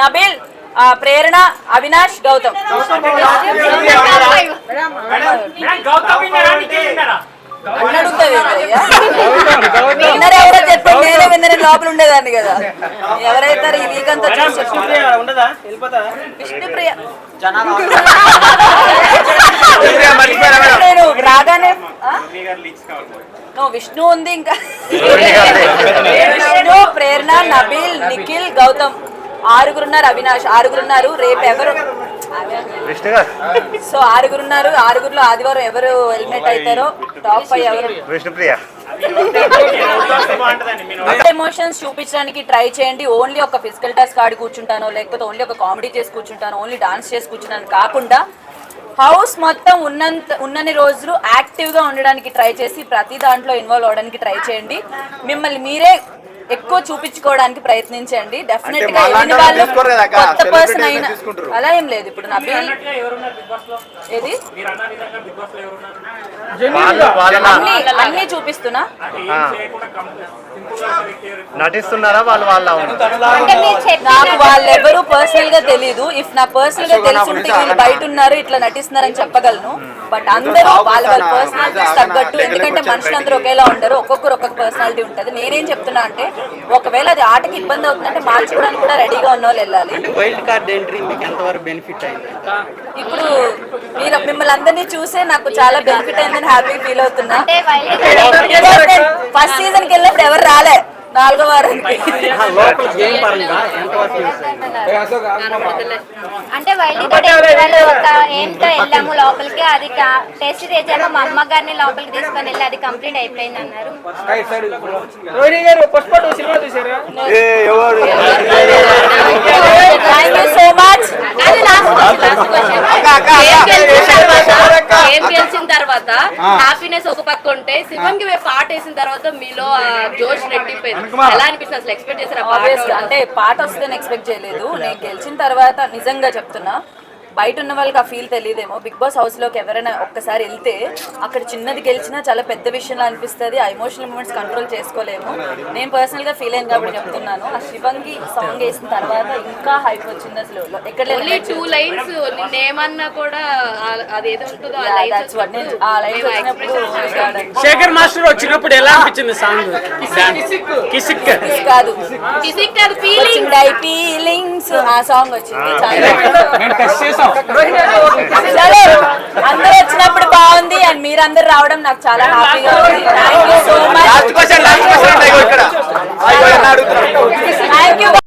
నబిల్ ఆ, ప్రేరణ అవినాష్ గౌతమ్? విన్నర్ ఎవరో చెప్పండి నేనే విన్నర్ లోపల ఉండేదాన్ని కదా. ఎవరైతారు ఈ వీక్ అంతా విష్ణుప్రియ? నేను రాగానే విష్ణు ఉంది ఇంకా విష్ణు ప్రేరణ నబీల్ నిఖిల్ గౌతమ్. ఆరుగురున్నారు అవినాష్. ఆరుగురున్నారు. రేపు ఎవరు? సో ఆరుగురున్నారు. ఆరుగురులో ఆదివారం ఎవరు ఎలిమినేట్ అవుతారో టాప్ ఫైవ్ ఎవరు? విష్ణుప్రియ. ఎమోషన్స్ చూపించడానికి ట్రై చేయండి. ఓన్లీ ఒక ఫిజికల్ టాస్క్ ఆడి కూర్చుంటానో లేకపోతే ఓన్లీ ఒక కామెడీ చేసి కూర్చుంటాను ఓన్లీ డాన్స్ చేసి కూర్చుంటాను కాకుండా హౌస్ మొత్తం ఉన్నంత ఉన్నన్ని రోజులు యాక్టివ్గా ఉండడానికి ట్రై చేసి ప్రతి దాంట్లో ఇన్వాల్వ్ అవడానికి ట్రై చేయండి. మిమ్మల్ని మీరే ఎక్కువ చూపించుకోవడానికి ప్రయత్నించండి. డెఫినెట్గా ఎన్ని వాళ్ళు కొత్త పర్సన్ అయినా. అలా ఏం లేదు. ఇప్పుడు నబీల్ ఏది? అన్ని అన్ని చూపిస్తున్నా. నటిస్తున్నారా వాళ్ళు వాళ్ళ నాకు వాళ్ళెవరూ పర్సనల్గా తెలియదు ఇఫ్ నా పర్సనల్గా తెలిసి ఉంటే వీళ్ళు బయట ఉన్నారు ఇట్లా నటిస్తున్నారని చెప్పగలను. బట్ అందరూ వాళ్ళ వాళ్ళ పర్సనాలిటీస్ తగ్గట్టు. ఎందుకంటే మనుషులందరూ ఒకేలా ఉండరు. ఒక్కొక్కరు ఒక్కొక్క పర్సనాలిటీ ఉంటుంది. నేనేం చెప్తున్నా అంటే ఒకవేళ అది ఆటకి ఇబ్బంది అవుతుందంటే మార్చుకోవడానికి కూడా రెడీగా ఉన్న వాళ్ళు వెళ్ళాలి. వైల్డ్ కార్డ్ ఎంట్రీ మీకు ఎంతవరకు బెనిఫిట్ అయింది? ఇప్పుడు మీరు మిమ్మల్ని అందరినీ చూసే నాకు చాలా బెనిఫిట్ అయిందని హ్యాపీ ఫీల్ అవుతున్నా. ఫస్ట్ సీజన్కి వెళ్ళినప్పుడు ఎవరు రాలే. నాలుగో వారానికి. అంటే వైల్డ్ ఒక వెళ్ళాము లోపలికి. అది టెస్ట్ చేసాము మా అమ్మ గారిని లోపలికి తీసుకొని వెళ్ళి అది కంప్లీట్ అయిపోయింది అన్నారు. Thank you so much game. గెలిచిన తర్వాత హ్యాపీనెస్ ఒక పక్క ఉంటే శివంకి మేము పాట వేసిన తర్వాత మీలో ఆ జోష్ రెట్టిపోయింది ఎలా అనిపిస్తుంది? అసలు ఎక్స్పెక్ట్ చేశారు అంటే పాట వస్తుందని ఎక్స్పెక్ట్ చేయలేదు. నేను గెలిచిన తర్వాత నిజంగా చెప్తున్నా. బయట ఉన్న వాళ్ళకి ఆ ఫీల్ తెలియదేమో బిగ్ బాస్ హౌస్లోకి ఎవరైనా ఒక్కసారి వెళ్తే అక్కడ చిన్నది గెలిచినా చాలా పెద్ద విషయంలో అనిపిస్తుంది. ఆ ఎమోషనల్ మూమెంట్స్ కంట్రోల్ చేసుకోలేము. నేను పర్సనల్గా ఫీల్ అయింది కాబట్టి చెప్తున్నాను. ఆ శివంగి సాంగ్ వేసిన తర్వాత ఇంకా హైప్ వచ్చింది అసలు. ఎక్కడ టూ లైన్స్ నిన్నేమన్నా కూడా ఆ- అది ఏదో ఉంటుందో ఆ that's what లైన్స్ నేను- ఆ లైన్స్ వచ్చినప్పుడు శేఖర్ మాస్టర్ వచ్చినప్పుడు ఎలా అనిపించింది సాంగ్ కిసిక్ కాదు. ఫిజిక్ అది ఫీలింగ్ వచ్చింది ఫీలింగ్స్ ఆ సాంగ్ వచ్చింది. చాలా సరే అందరూ వచ్చినప్పుడు బాగుంది అండ్ మీరందరూ రావడం నాకు చాలా హ్యాపీగా ఉంది. Thank you so much last question last question ఇక్కడ. అయ్యో, అడుగుతున్నా థ్యాంక్ యూ